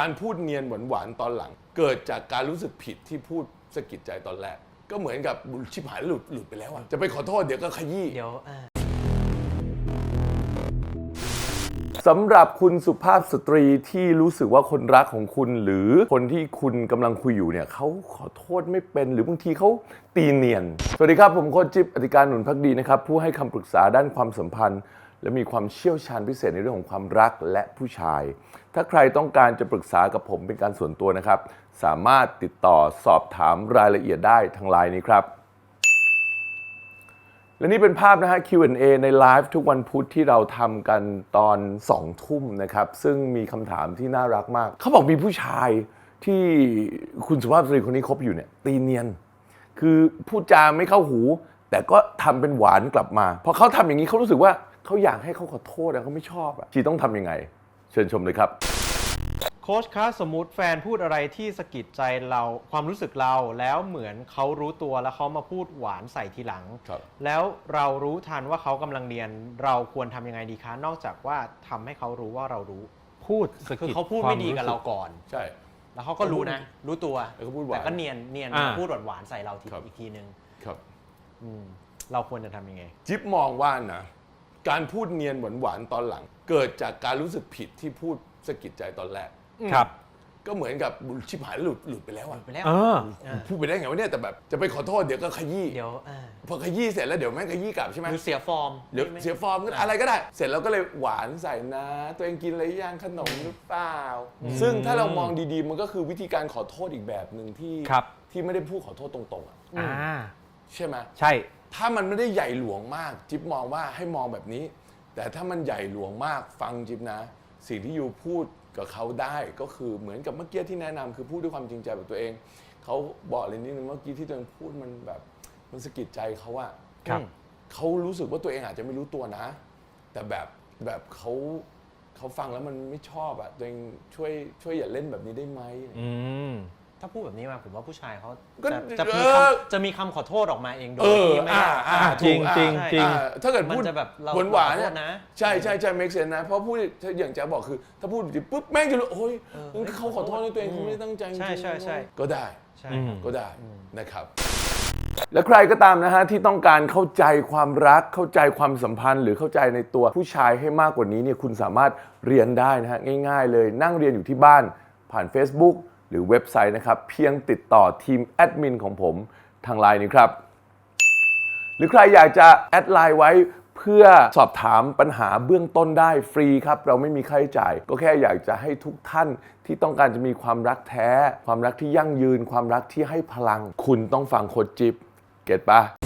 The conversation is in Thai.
การพูดเนียนหวานๆตอนหลัง เกิดจากการรู้สึกผิดที่พูดสะกิดใจตอนแรก ก็เหมือนกับชิบหายหลุดหลุดไปแล้วอะจะไปขอโทษเดี๋ยวก็ขยี้เดี๋ยวอ่าสำหรับคุณสุภาพสตรีที่รู้สึกว่าคนรักของคุณ หรือคนที่คุณกำลังคุยอยู่เนี่ยเขาขอโทษไม่เป็นหรือบางทีเขาตีเนียน สวัสดีครับ ผมโค้ชจิ๊บอธิการหนุนพักดีนะครับ ผู้ให้คำปรึกษาด้านความสัมพันธ์ และมีความเชี่ยวชาญพิเศษในเรื่องของความรักและผู้ชาย ถ้าใครต้องการจะปรึกษากับผมเป็นการส่วนตัวนะครับ สามารถติดต่อสอบถามรายละเอียดได้ทางไลน์นี้ครับ และนี่เป็นภาพนะฮะ Q&A ในไลฟ์ทุกวันพุธที่เราทำกันตอน 2 ทุ่มนะครับ ซึ่งมีคำถามที่น่ารักมาก เขาบอกมีผู้ชายที่คุณสุภาพสตรีคนนี้คบอยู่เนี่ยตีเนียน คือพูดจาไม่เข้าหู แต่ก็ทำเป็นหวานกลับมาพอเขาทำอย่างนี้เขารู้สึกว่า เขาอยากให้เขาขอโทษอะเขาไม่ชอบอะชีต้องทำยังไง เชิญชมเลยครับ โค้ชคะสมมุติแฟนพูดอะไรที่สะกิดใจเราความรู้สึกเราแล้วเหมือนเขารู้ตัวแล้วเขามาพูดหวานใส่ทีหลัง ครับ แล้วเรารู้ทันว่าเขากำลังเรียน เราควรทำยังไงดีคะ นอกจากว่าทำให้เขารู้ว่าเรารู้ พูดสะคือกิดเขาพูดควไม่ดีสึกับเราก่อน ใช่ แล้วเขาก็รู้นะ รู้ตัวแล้วก็พูดหวานแต่ก็เนียนเนียนอ่า พูดหวานๆใส่เราทีครับ อีกทีนึงครับ อืมเราควรจะทำยังไง จิ๊บมองว่านะ การพูดเนียนหวานๆตอนหลัง เกิดจากการรู้สึกผิดที่พูดสะกิดใจตอนแรก ครับ ก็เหมือนกับชิบหายหลุดหลุดไปแล้วอะไปแล้วเอออ่าพูดไปได้ไงวะเนี่ยแต่แบบจะไปขอโทษเดี๋ยวก็ขยี้เดี๋ยวอ่าพอขยี้เสร็จแล้วเดี๋ยวแม่งขยี้กลับใช่ไหม หรือเสียฟอร์มเดี๋ยวไม่เสียฟอร์มก็อะไรก็ได้ เสร็จแล้วก็เลยหวานใส่นะ ตัวเองกินอะไรยังขนมหรือเปล่า ซึ่งถ้าเรามองดีๆ มันก็คือวิธีการขอโทษอีกแบบหนึ่งที่ครับ ที่ไม่ได้พูดขอโทษตรงๆอะ อ่า ใช่ไหมใช่ ถ้ามันไม่ได้ใหญ่หลวงมาก จิ๊บมองว่าให้มองแบบนี้ แต่ถ้ามันใหญ่หลวงมากฟังจิ๊บนะ สิ่งที่ยูพูดกับเขาได้ก็คือเหมือนกับเมื่อกี้ที่แนะนำคือพูดด้วยความจริงใจกับตัวเอง เขาบอกเลยนิดนึงเมื่อกี้ที่ตัวเองพูดมันแบบมันสะกิดใจเขาอะครับ เขารู้สึกว่าตัวเองอาจจะไม่รู้ตัวนะ แต่แบบแบบเขาเขาฟังแล้วมันไม่ชอบอะตัวเองช่วยช่วยอย่าเล่นแบบนี้ได้ไหม อืม ถ้าพูดแบบนี้มาผมว่าผู้ชายเขาก็จะจะมีเออ คำจะมีคำขอโทษออกมาเองโดยเออที่ไม่อ่าอ่าอ่าถูกจริงอ่าจริง อ่าถ้าเกิดมันพูดจะแบบเราหวานหวานขอโทษๆนะ ใช่ใช่ใช่เมกเซนนะ เพราะพูดถ้าอย่างจะบอกคือ ถ้าพูดดิปุ๊บแม่งจะรู้โอ้ยเอองั้นเขาขอโทษในตัวเองเขาไม่ได้ตั้งใจจริงๆใช่ใช่ใช่ ก็ได้ ใช่ อืม ก็ได้นะครับ และใครก็ตามนะฮะที่ต้องการเข้าใจความรักเข้าใจความสัมพันธ์ หรือเข้าใจในตัวผู้ชายให้มากกว่านี้เนี่ยคุณสามารถเรียนได้นะฮะง่าย ๆ เลยนั่งเรียนอยู่ที่บ้านผ่าน Facebook หรือเว็บไซต์นะครับ เพียงติดต่อทีมแอดมินของผมทางไลน์นี้ครับ หรือใครอยากจะแอดไลน์ไว้เพื่อสอบถามปัญหาเบื้องต้นได้ฟรีครับ เราไม่มีค่าใช้จ่าย ก็แค่อยากจะให้ทุกท่านที่ต้องการจะมีความรักแท้ ความรักที่ยั่งยืน ความรักที่ให้พลัง คุณต้องฟังโคชจิบเก็ตปะ